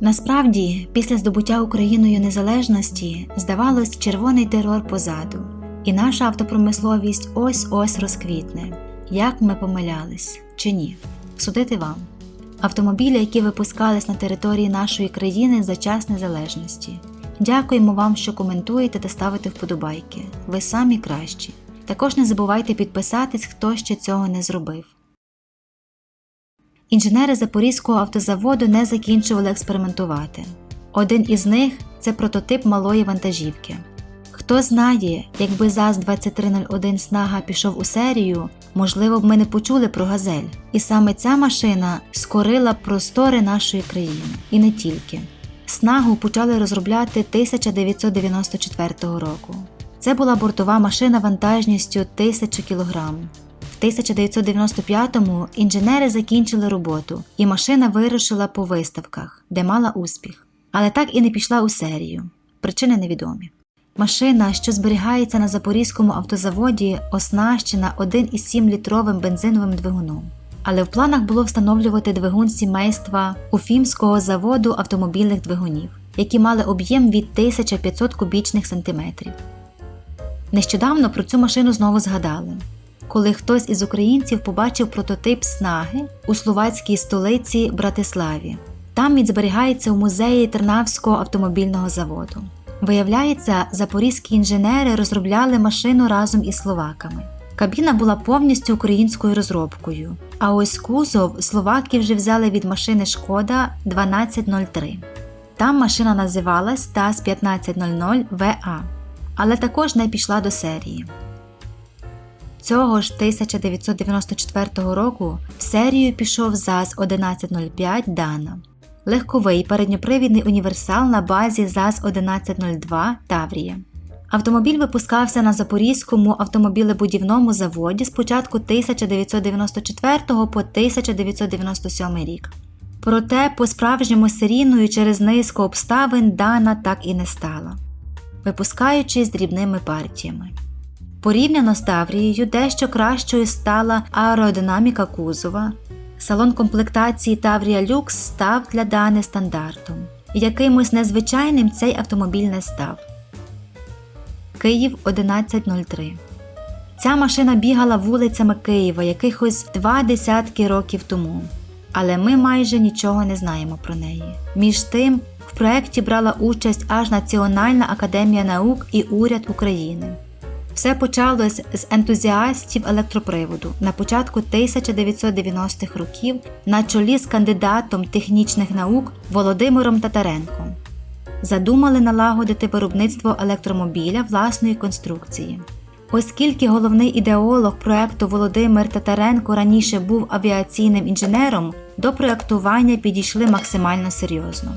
Насправді, після здобуття Україною незалежності, здавалось, червоний терор позаду, і наша автопромисловість ось ось розквітне. Як ми помилялись чи ні? Судити вам. Автомобілі, які випускались на території нашої країни за час незалежності. Дякуємо вам, що коментуєте та ставите вподобайки. Ви самі кращі. Також не забувайте підписатись, хто ще цього не зробив. Інженери Запорізького автозаводу не закінчували експериментувати. Один із них це прототип малої вантажівки. Хто знає, якби ЗАЗ-2301 Снага пішов у серію, можливо б ми не почули про газель. І саме ця машина скорила простори нашої країни. І не тільки. Снагу почали розробляти 1994 року. Це була бортова машина вантажністю 1000 кг. В 1995-му інженери закінчили роботу, і машина вирушила по виставках, де мала успіх, але так і не пішла у серію. Причини невідомі. Машина, що зберігається на Запорізькому автозаводі, оснащена 1,7-літровим бензиновим двигуном. Але в планах було встановлювати двигун сімейства Уфімського заводу автомобільних двигунів, які мали об'єм від 1500 кубічних сантиметрів. Нещодавно про цю машину знову згадали, коли хтось із українців побачив прототип снаги у словацькій столиці Братиславі. Там він зберігається у музеї Тернавського автомобільного заводу. Виявляється, запорізькі інженери розробляли машину разом із словаками. Кабіна була повністю українською розробкою, а ось кузов словаки вже взяли від машини Шкода 1203. Там машина називалась ТАЗ 1500 ВА, але також не пішла до серії. Цього ж 1994 року в серію пішов ЗАЗ 1105 Дана, легковий передньопривідний універсал на базі ЗАЗ 1102 Таврія. Автомобіль випускався на Запорізькому автомобілебудівному заводі з початку 1994 по 1997 рік. Проте по-справжньому серійною через низку обставин Дана так і не стала, випускаючись дрібними партіями. Порівняно з Таврією дещо кращою стала аеродинаміка кузова. Салон комплектації Таврія Люкс став для Дани стандартом. Якимось незвичайним цей автомобіль не став. Київ 1103. Ця машина бігала вулицями Києва якихось два десятки років тому, але ми майже нічого не знаємо про неї. Між тим, в проєкті брала участь аж Національна академія наук і уряд України. Все почалось з ентузіастів електроприводу на початку 1990-х років на чолі з кандидатом технічних наук Володимиром Татаренком. Задумали налагодити виробництво електромобіля власної конструкції. Оскільки головний ідеолог проекту Володимир Татаренко раніше був авіаційним інженером, до проектування підійшли максимально серйозно.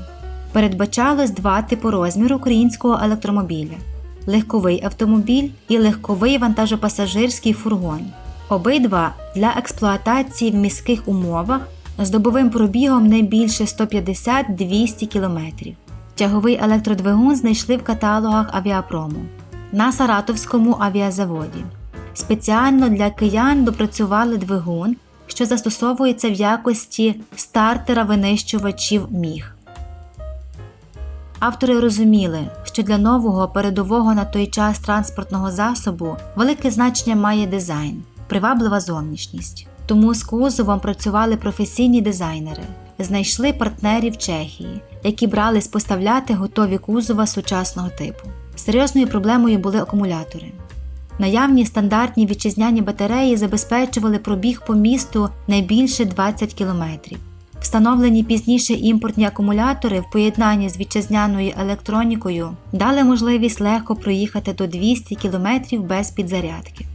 Передбачалось два типи розміру українського електромобіля легковий автомобіль і легковий вантажопасажирський фургон. Обидва для експлуатації в міських умовах з добовим пробігом не більше 150-200 км. Тяговий електродвигун знайшли в каталогах авіапрому на Саратовському авіазаводі. Спеціально для киян допрацювали двигун, що застосовується в якості стартера винищувачів міг. Автори розуміли, що для нового передового на той час транспортного засобу велике значення має дизайн, приваблива зовнішність. Тому з кузовом працювали професійні дизайнери, знайшли партнерів Чехії, які брались поставляти готові кузова сучасного типу. Серйозною проблемою були акумулятори. Наявні стандартні вітчизняні батареї забезпечували пробіг по місту не більше 20 км. Встановлені пізніше імпортні акумулятори в поєднанні з вітчизняною електронікою дали можливість легко проїхати до 200 км без підзарядки.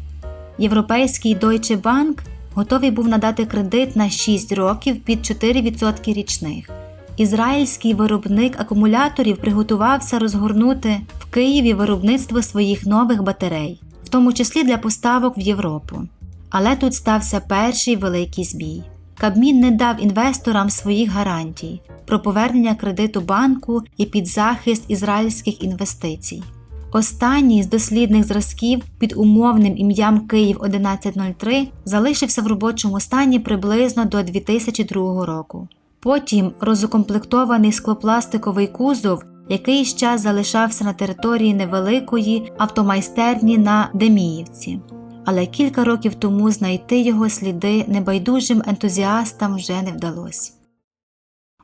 Європейський Deutsche Bank готовий був надати кредит на 6 років під 4% річних. Ізраїльський виробник акумуляторів приготувався розгорнути в Києві виробництво своїх нових батарей, в тому числі для поставок в Європу. Але тут стався перший великий збій. Кабмін не дав інвесторам своїх гарантій про повернення кредиту банку і під захист ізраїльських інвестицій. Останній з дослідних зразків під умовним ім'ям Київ 1103 залишився в робочому стані приблизно до 2002 року. Потім розукомплектований склопластиковий кузов, який час залишався на території невеликої автомайстерні на Деміївці. Але кілька років тому знайти його сліди небайдужим ентузіастам вже не вдалося.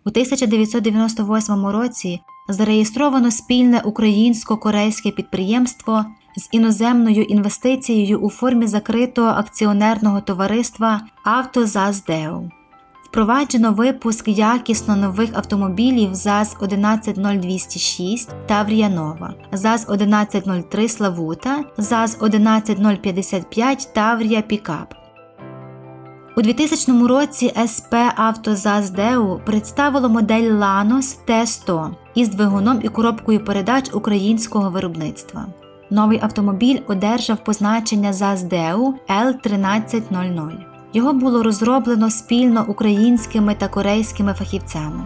У 1998 році зареєстровано спільне українсько-корейське підприємство з іноземною інвестицією у формі закритого акціонерного товариства «Автозаздеу». Впроваджено випуск якісно нових автомобілів ЗАЗ 11026 Таврія Нова, ЗАЗ 1103 Славута, ЗАЗ 11055 Таврія Пікап. У 2000 році СП «Автозаздеу» представило модель Lanos T100 із двигуном і коробкою передач українського виробництва. Новий автомобіль одержав позначення ЗАЗДЕУ L1300. Його було розроблено спільно українськими та корейськими фахівцями.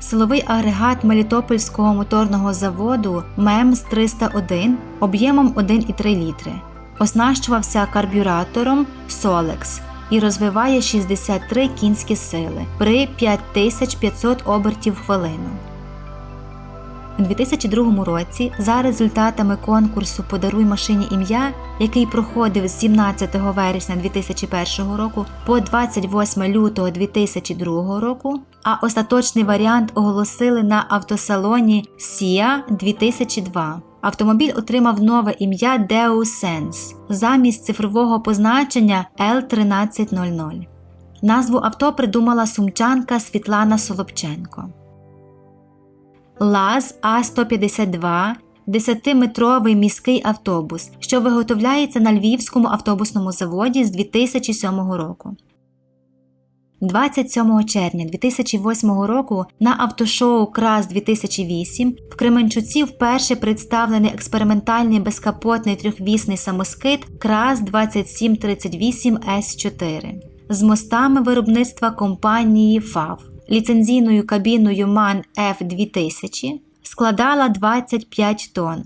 Силовий агрегат Мелітопольського моторного заводу МЕМС 301 об'ємом 1,3 літри оснащувався карбюратором Solex і розвиває 63 кінські сили при 5500 обертів хвилину. У 2002 році, за результатами конкурсу Подаруй машині ім'я, який проходив з 17 вересня 2001 року по 28 лютого 2002 року, а остаточний варіант оголосили на автосалоні SIA 2002. Автомобіль отримав нове ім'я Deus Sense замість цифрового позначення L1300. Назву авто придумала сумчанка Світлана Солопченко. ЛАЗ А-152 10-метровий міський автобус, що виготовляється на Львівському автобусному заводі з 2007 року. 27 червня 2008 року на автошоу Крас 2008 в Кременчуці вперше представлений експериментальний безкапотний трьохвісний самоскид Крас 2738 С4 з мостами виробництва компанії ФАВ ліцензійною кабіною MAN F2000 складала 25 тонн.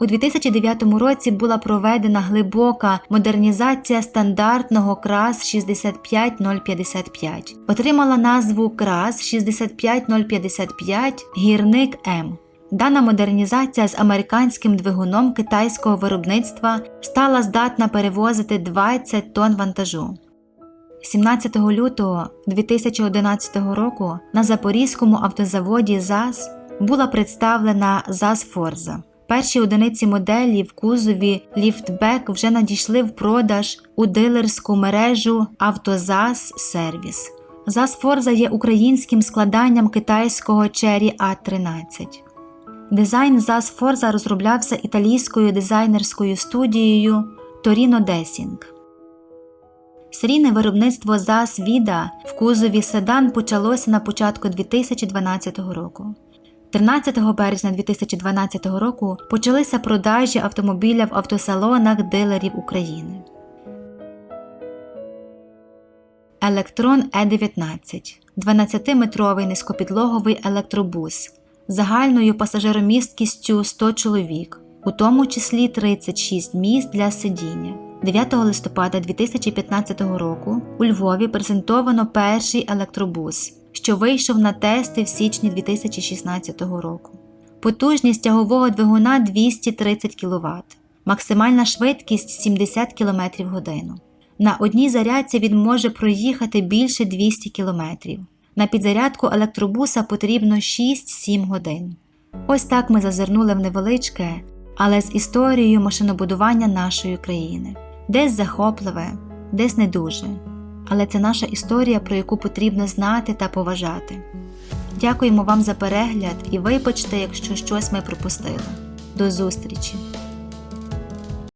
У 2009 році була проведена глибока модернізація стандартного КРАС 65055. Отримала назву КРАС 65055 Гірник М. Дана модернізація з американським двигуном китайського виробництва стала здатна перевозити 20 тонн вантажу. 17 лютого 2011 року на Запорізькому автозаводі ЗАЗ була представлена ЗАЗ Форза. Перші одиниці моделі в кузові ліфтбек вже надійшли в продаж у дилерську мережу Автозаз Сервіс. ЗАЗ Форза є українським складанням китайського Cherry A13. Дизайн ЗАЗ Форза розроблявся італійською дизайнерською студією Torino Dessing. Серійне виробництво ЗАЗ Віда в кузові седан почалося на початку 2012 року. 13 березня 2012 року почалися продажі автомобіля в автосалонах дилерів України. Електрон Е19 12-метровий низькопідлоговий електробус загальною пасажиромісткістю 100 чоловік, у тому числі 36 місць для сидіння. 9 листопада 2015 року у Львові презентовано перший електробус, що вийшов на тести в січні 2016 року. Потужність тягового двигуна 230 кВт, максимальна швидкість 70 км в годину. На одній зарядці він може проїхати більше 200 км. На підзарядку електробуса потрібно 6-7 годин. Ось так ми зазирнули в невеличке, але з історією машинобудування нашої країни десь захопливе, десь не дуже. Але це наша історія, про яку потрібно знати та поважати. Дякуємо вам за перегляд і вибачте, якщо щось ми пропустили. До зустрічі!